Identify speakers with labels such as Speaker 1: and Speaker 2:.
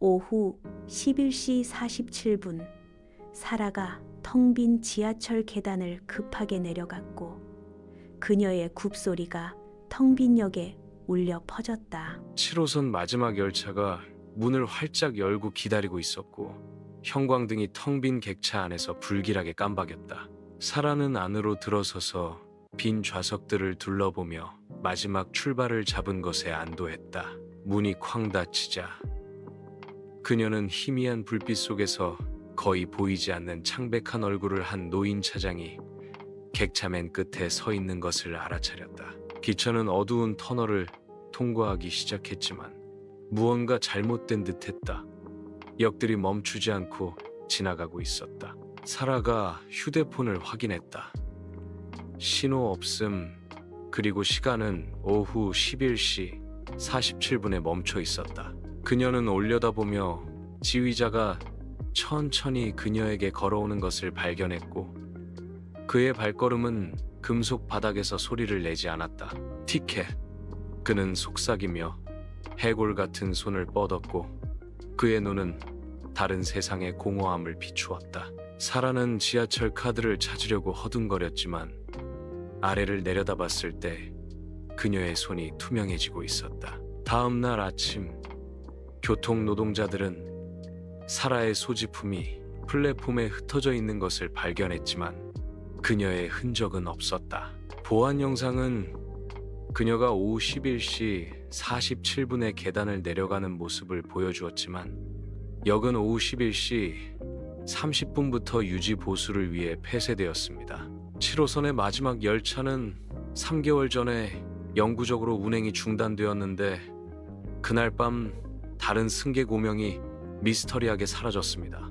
Speaker 1: 오후 11시 47분 사라가 텅 빈 지하철 계단을 급하게 내려갔고 그녀의 굽소리가 텅 빈 역에 울려 퍼졌다.
Speaker 2: 7호선 마지막 열차가 문을 활짝 열고 기다리고 있었고 형광등이 텅 빈 객차 안에서 불길하게 깜박였다. 사라는 안으로 들어서서 빈 좌석들을 둘러보며 마지막 출발을 잡은 것에 안도했다. 문이 쾅 닫히자 그녀는 희미한 불빛 속에서 거의 보이지 않는 창백한 얼굴을 한 노인 차장이 객차 맨 끝에 서 있는 것을 알아차렸다. 기차는 어두운 터널을 통과하기 시작했지만 무언가 잘못된 듯했다. 역들이 멈추지 않고 지나가고 있었다. 사라가 휴대폰을 확인했다. 신호 없음, 그리고 시간은 오후 11시 47분에 멈춰 있었다. 그녀는 올려다보며 지휘자가 천천히 그녀에게 걸어오는 것을 발견했고 그의 발걸음은 금속 바닥에서 소리를 내지 않았다. 티켓. 그는 속삭이며 해골 같은 손을 뻗었고 그의 눈은 다른 세상의 공허함을 비추었다. 사라는 지하철 카드를 찾으려고 허둥거렸지만 아래를 내려다봤을 때 그녀의 손이 투명해지고 있었다. 다음 날 아침 교통 노동자들은 사라의 소지품이 플랫폼에 흩어져 있는 것을 발견했지만 그녀의 흔적은 없었다. 보안 영상은 그녀가 오후 11시 47분에 계단을 내려가는 모습을 보여주었지만 역은 오후 11시 30분부터 유지 보수를 위해 폐쇄되었습니다. 7호선의 마지막 열차는 3개월 전에 영구적으로 운행이 중단되었는데 그날 밤 다른 승객 5명이 미스터리하게 사라졌습니다.